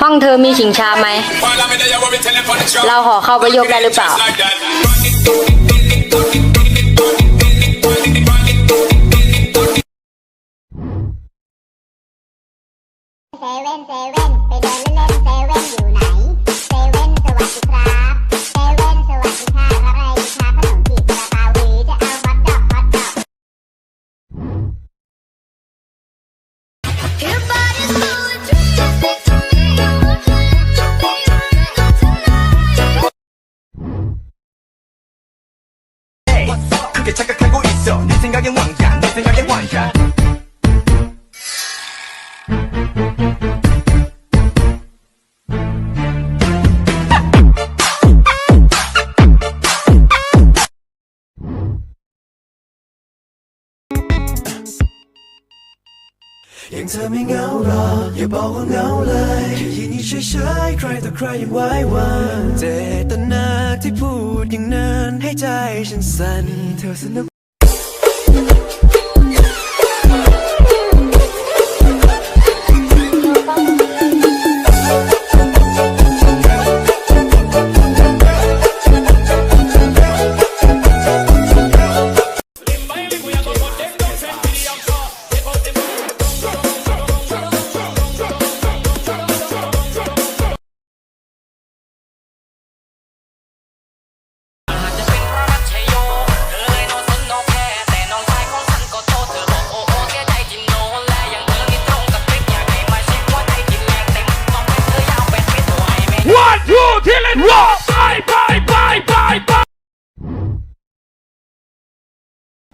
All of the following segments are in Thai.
ห้องเธอมีชิงชาไหม เราห่อเข้าไปยกได้หรือเปล่า เซเว่นเซเว่นไปเดินเล่น ยังเธอไม่เหงาหรอกอย่าบอกว่าเหงาเลยแค่ยืนอยู่เฉยๆใครต่อใครยังไหว้วันเจตนาที่พูดอย่างนั้นให้ใจฉันสั่นเธอสนุก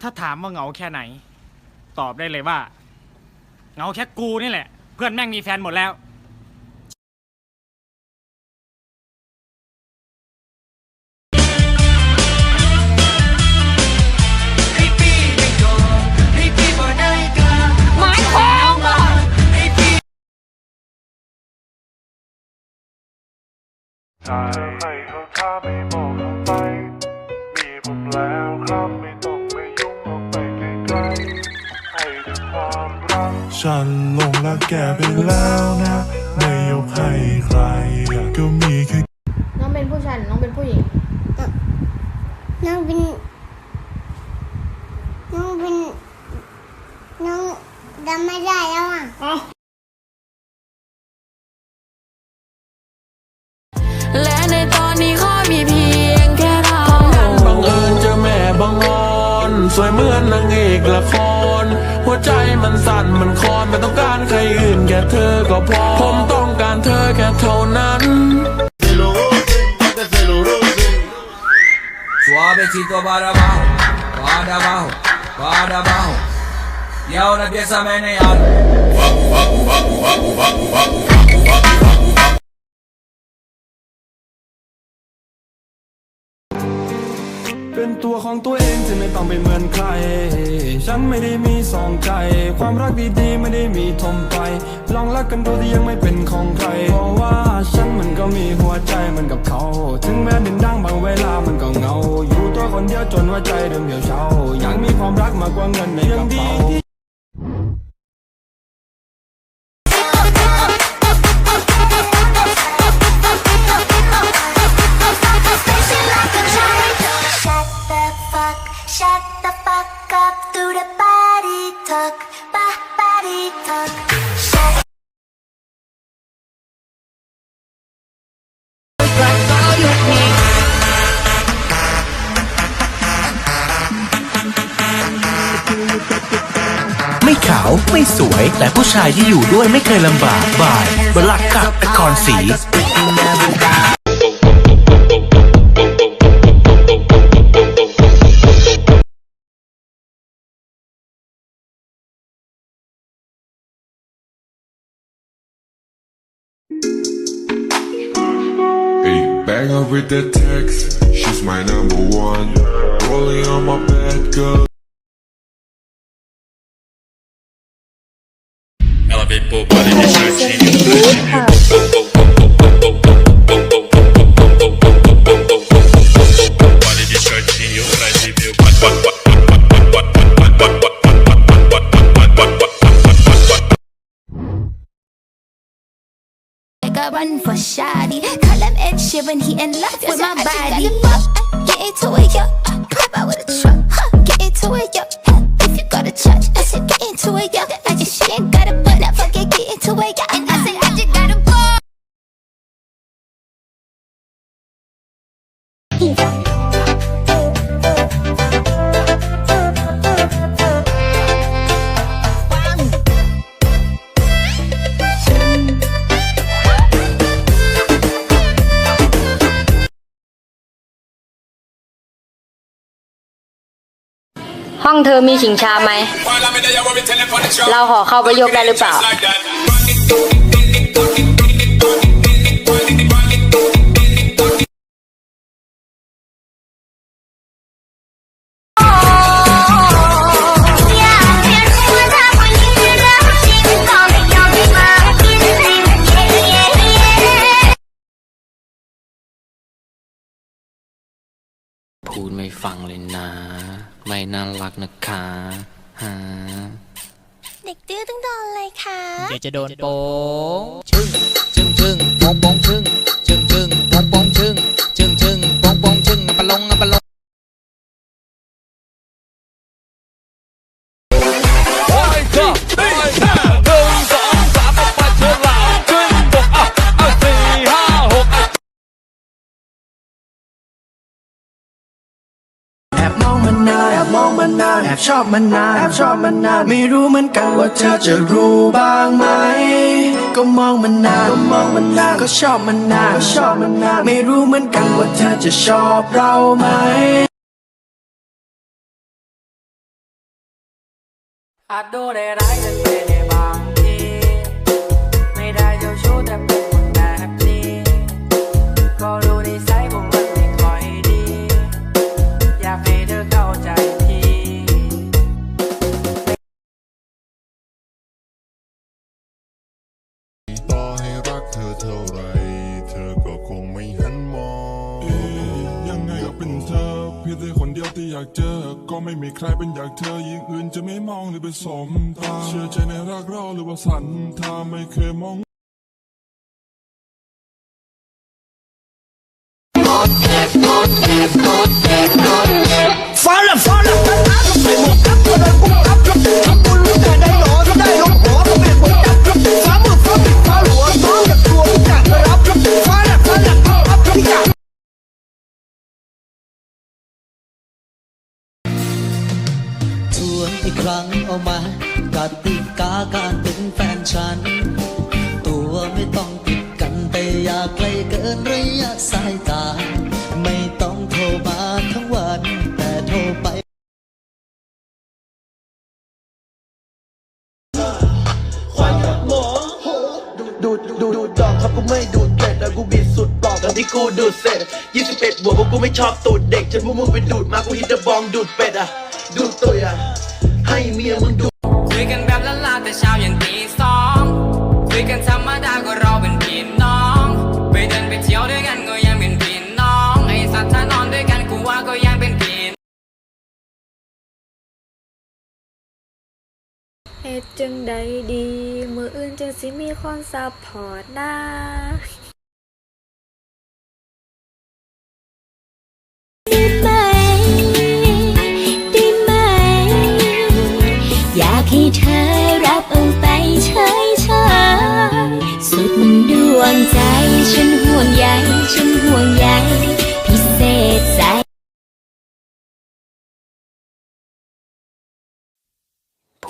ถ้าถามว่าเหงาแค่ไหน ตอบได้เลยว่า เหงาแค่กูนี่แหละ เพื่อนแม่งมีแฟนหมดแล้วใจให้เขาข้าไม่มองลงไป มีผมแล้วครับม่ ฉันหลงรักแกไปแล้วนะ ไม่ยกให้ใคร ก็มีแค่น้องเป็นผู้ชายหรือน้องเป็นผู้หญิง น้องเป็นน้องเป็นน้องจำไม่ได้แล้วอะและ วยเหมือนนางเอกละคร หัวใจมันสั่นมันคลอนไม่ต้องการใครอื่นแค่เธอก็พอ ผมต้องการเธอแค่เท่านั้น Suavecito para abajo, para abajo, para abajo. Y ahora empieza a menear. เป็นตัวของตัวเองที่ไม่ต้องเป็นเหมือนใคร ฉันไม่ได้มีสองใจ ความรักดีๆไม่ได้มีทมไป ลองรักกันดูที่ยังไม่เป็นของใคร เพราะว่าฉันมันก็มีหัวใจเหมือนกับเขา ถึงแม้ดินดังบางเวลามันก็เงา อยู่ตัวคนเดียวจนว่าใจเดิมเหี่ยวเฉาอยากมีความรักมากกว่าเงินในกระเป๋าายที่อยู่ด้วยไม่เคยลำบากบายบลักกับนครศรี Hey, bang up with the text. She's my number one. Rolling on my bed, Like I run for shoddy. Call him Ed Sheeran, he in love with my body. Get into it, yo. Pop out with a truck. Huh. Get into it, yo. If you go to church, I said get into it, yo. I just she ain't got a into it, yo. And I said I just gotta a ห้องเธอมีชิงชาไหม เราขอเข้าไปยกได้หรือเปล่า พูดไม่ฟังเลยนะ ไม่น่ารักนะคะฮะเด็กดื้อต้องโดนเลยค่ะ เดี๋ยวจะโดนโป้งชึ่งชึ่งชึ่งโป้งโป้งชึ่ง อบชอบมันนานแอบชอบมันนานไม่รู้เหมือนกันว่าเธอจะรู้บ้างไหม ก็มองมันนานก็มองมันนานก็ชอบมันนานก็ชอบมันนานไม่รู้เหมือนกันว่าเธอจะชอบเราไหมอาจดูได้ร้ายแต่เป็นในบาง งเป็นเธอเพียงแต่คนเดียวที่อยากเจอ ก็ไม่มีใครเป็นอยากเธอยิ่งอื่นจะไม่มองหรือไปสมตาเชื่อใจในรักเราหรือว่าสันทาไม่เคยมอง ฉัน ตัวไม่ต้องติดกันแต่อยากไกลเกินระยะสายตา ไม่ต้องโทรมาทั้งวัน แต่โทรไปดูดดูดดูดดอกครับกูไม่ดูดเกล็ดแล้วกูบิดสุดปอกตอนที่กูดูดเสร็จ21บวกเพราะกูไม่ชอบตูดเด็กจนพวกมึงไปดูดมากูฮิตเดอะบองดูดเป็ดอะดูดตุยอะให้เมียมึงดูคุยกันแบบละลาแต่เช้ายัน จึงใดดี มืออื่นจึงสิมีคนซัพพอร์ตนะ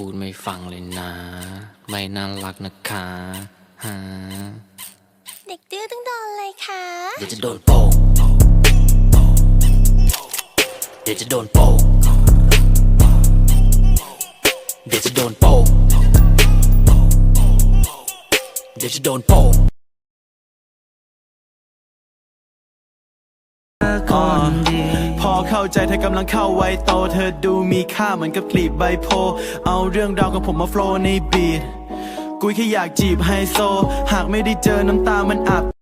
พูดไม่ฟังเลยนะ ไม่น่ารักนะคะฮะเด็กดื้อต้องโดนเลยค่ะ เดี๋ยวจะโดนโป้งเดี๋ยวจะโดนโป้งเดี๋ยวจะโดนโป้งเดี๋ยวจะโดนโป้งก่อนดี พอเข้าใจเธอกำลังเข้าไวโตเธอดูมีค่าเหมือนกับกลีบใบโพ เอาเรื่องราวของผมมาโฟล์ในบีทกูแค่อยากจีบไฮโซ หากไม่ได้เจอน้ำตามันอาบ